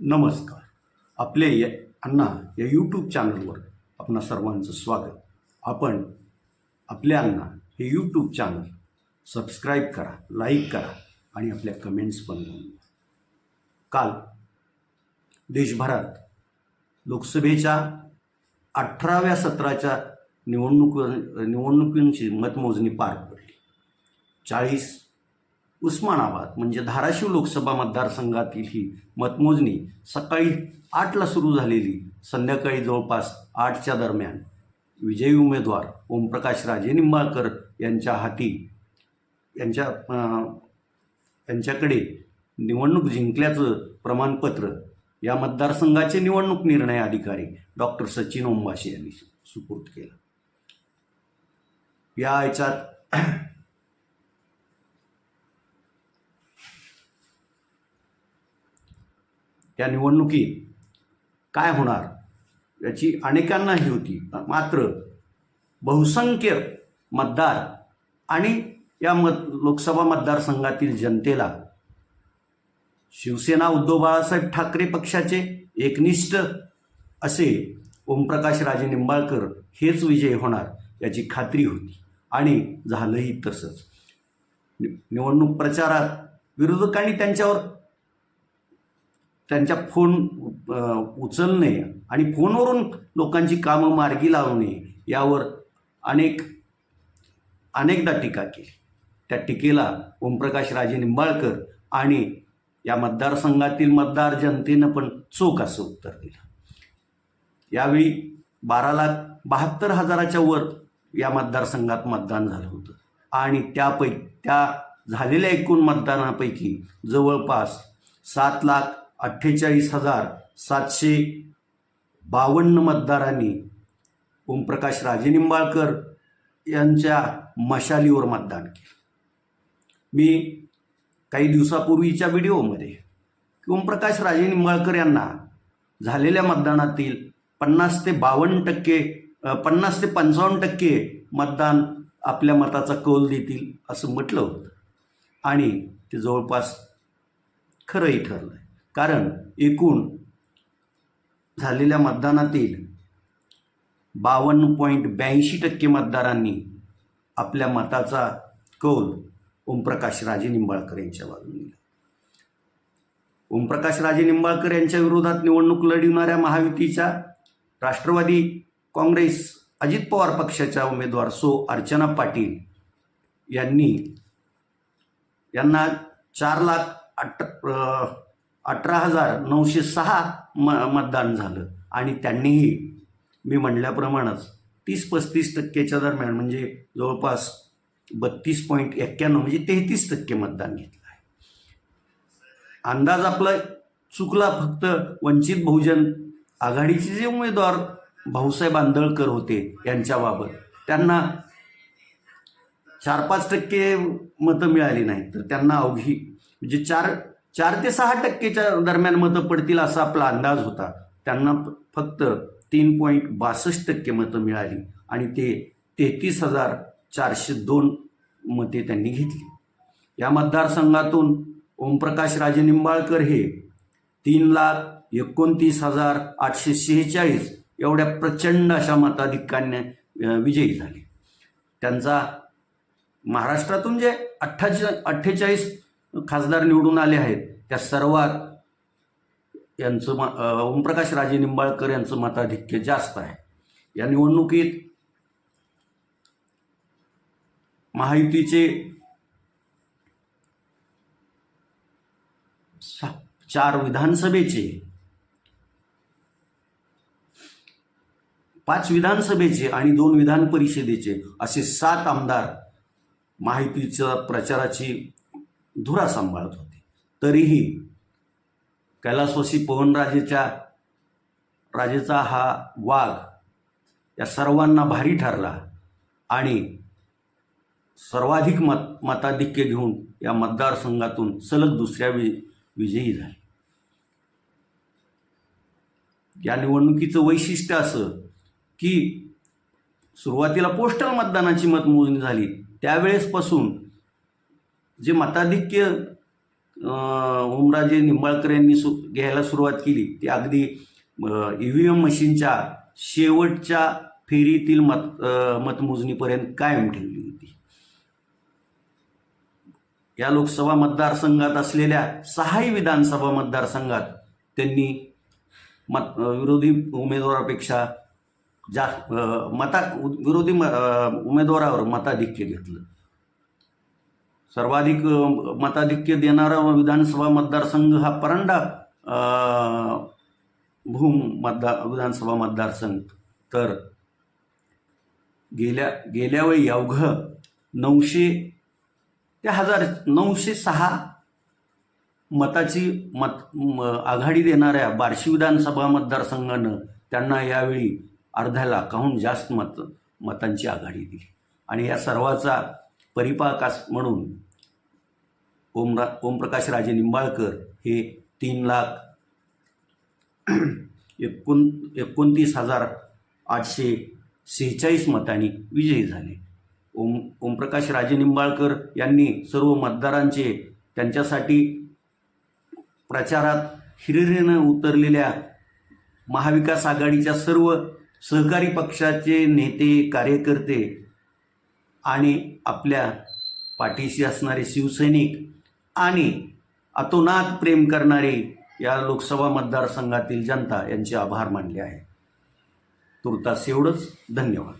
नमस्कार. आपले या अण्णा या यूट्यूब चॅनलवर आपणा सर्वांचं स्वागत. आपण आपले अण्णा हे यूट्यूब चॅनल सबस्क्राईब करा लाईक करा आणि आपल्या कमेंट्स पण नोंदवा काल देशभरात लोकसभेच्या अठराव्या सत्राच्या निवडणूक निवडणुकींची मतमोजणी पार पडली. चाळीस उस्मानाबाद म्हणजे धाराशिव लोकसभा मतदारसंघातील ही मतमोजणी सकाळी आठला सुरू झालेली संध्याकाळी जवळपास आठच्या दरम्यान. विजयी उमेदवार ओमप्रकाश राजे निंबाळकर यांच्या हाती यांच्या यांच्याकडे निवडणूक जिंकल्याचं प्रमाणपत्र या मतदारसंघाचे निवडणूक निर्णय अधिकारी डॉक्टर सचिन ओंबाशे यांनी सुपूर्द केलं. या याच्यात या निवडणुकीत काय होणार याची अनेकांना ही होती. मात्र बहुसंख्य मतदार आणि या मत लोकसभा मतदारसंघातील जनतेला शिवसेना उद्धव बाळासाहेब ठाकरे पक्षाचे एकनिष्ठ असे ओमप्रकाश राजे निंबाळकर हेच विजय होणार याची खात्री होती आणि झालंही तसंच. नि- निवडणूक प्रचारात विरोधकांनी त्यांच्यावर त्यांच्या फोन उचलणे आणि फोनवरून लोकांची कामं मार्गी लावणे यावर अनेक अनेकदा टीका केली. त्या टीकेला ओमप्रकाश राजे निंबाळकर आणि या मतदारसंघातील मतदार जनतेनं पण चोख असं उत्तर दिलं. यावेळी बारा लाख बहात्तर हजाराच्या वर या मतदारसंघात मतदान झालं होतं. आणि त्यापैकी त्या झालेल्या एकूण मतदानापैकी जवळपास सात लाख अठ्ठेचाळीस हजार सातशे बावन्न मतदारांनी ओमप्रकाश राजे निंबाळकर यांच्या मशालीवर मतदान केलं. मी काही दिवसापूर्वीच्या व्हिडिओमध्ये ओमप्रकाश राजे निंबाळकर यांना झालेल्या मतदानातील पन्नास ते बावन्न टक्के पन्नास ते पंचावन्न टक्के मतदान आपल्या मताचा कौल देतील असं म्हटलं होतं. आणि ते जवळपास खरंही ठरलं कारण एकूण झालेल्या मतदानातील बावन्न पॉईंट ब्याऐंशी टक्के मतदारांनी आपल्या मताचा कौल ओमप्रकाश राजे निंबाळकर यांच्या बाजूने दिला. ओमप्रकाश राजे निंबाळकर यांच्या विरोधात निवडणूक लढवणाऱ्या महायुतीच्या राष्ट्रवादी काँग्रेस अजित पवार पक्षाच्या उमेदवार सो अर्चना पाटील यांनी यांना चार लाख अठ अठरा हजार नऊशे सहा म मतदान झालं. आणि त्यांनीही मी म्हणल्याप्रमाणेच तीस पस्तीस टक्केच्या दरम्यान म्हणजे जवळपास बत्तीस पॉईंट एक्क्याण्णव म्हणजे तेहतीस टक्के मतदान घेतलं आहे. अंदाज आपला चुकला फक्त वंचित बहुजन आघाडीचे जे उमेदवार भाऊसाहेब आंदळकर होते यांच्याबाबत त्यांना चार पाच टक्के मतं मिळाली नाही तर त्यांना अवघी म्हणजे चार चार ते सहा टक्केच्या दरम्यान मतं पडतील असा आपला अंदाज होता. त्यांना फक्त तीन पॉईंट बासष्ट टक्के मतं मिळाली आणि ते तेहतीस हजार चारशे दोन मते त्यांनी घेतली. या मतदारसंघातून ओमप्रकाश राजे निंबाळकर हे तीन लाख एकोणतीस हजार आठशे शेहेचाळीस एवढ्या प्रचंड अशा मताधिक्याने विजयी झाले. त्यांचा महाराष्ट्रातून जे अठ्ठाच्या अठ्ठेचाळीस खासदार निवडून आले आहेत. त्या सर्वात यांचं मा ओमप्रकाश राजे निंबाळकर यांचं मताधिक्य जास्त आहे. या निवडणुकीत महायुतीचे चार विधानसभेचे पाच विधानसभेचे आणि दोन विधान परिषदेचे असे सात आमदार माहितीच्या प्रचाराची धुरा सांभाळत होते. तरीही कैलासवासी पवनराजेच्या राजेचा हा वाघ या सर्वांना भारी ठरला आणि सर्वाधिक मत मताधिक्य घेऊन या मतदारसंघातून सलग दुसऱ्या वि विजयी झाले. या निवडणुकीचं वैशिष्ट्य असं की सुरुवातीला पोस्टल मतदानाची मतमोजणी झाली. त्यावेळेसपासून जे मताधिक्य अं, ओमराजे निंबाळकर यांनी सु घ्यायला सुरुवात केली ती अगदी ई व्ही एम मशीनच्या शेवटच्या फेरीतील मत मतमोजणीपर्यंत कायम ठेवली होती. या लोकसभा मतदारसंघात असलेल्या सहाही विधानसभा मतदारसंघात त्यांनी मत विरोधी उमेदवारापेक्षा जास्त मता विरोधी म- उमेदवारावर मताधिक्य घेतलं. सर्वाधिक मताधिक्य देणारा विधानसभा मतदारसंघ हा परांडा भूम मतदार विधानसभा मतदारसंघ. तर गेल्या गेल्यावेळी अवघं नऊशे ते हजार नऊशे सहा मताची मत म- आघाडी देणाऱ्या बार्शी विधानसभा मतदारसंघानं त्यांना यावेळी अर्ध्या लाखाहून जास्त मत मतांची आघाडी दिली. आणि या सर्वाचा परिपाकास म्हणून ओमरा ओमप्रकाश राजे निंबाळकर हे तीन लाख एकोण एकोणतीस हजार आठशे सेहेचाळीस मतांनी विजयी झाले. ओम ओमप्रकाश राजे निंबाळकर यांनी सर्व मतदारांचे त्यांच्यासाठी प्रचारात हिरिरीनं उतरलेल्या महाविकास आघाडीच्या सर्व सहकारी पक्षाचे नेते कार्यकर्ते आणि आपल्या पाठीशी असणारे शिवसैनिक आणि अतोनात प्रेम करणारे या लोकसभा मतदारसंघातील जनता यांचे आभार मानले आहे. तुर्तास एवढंच. धन्यवाद.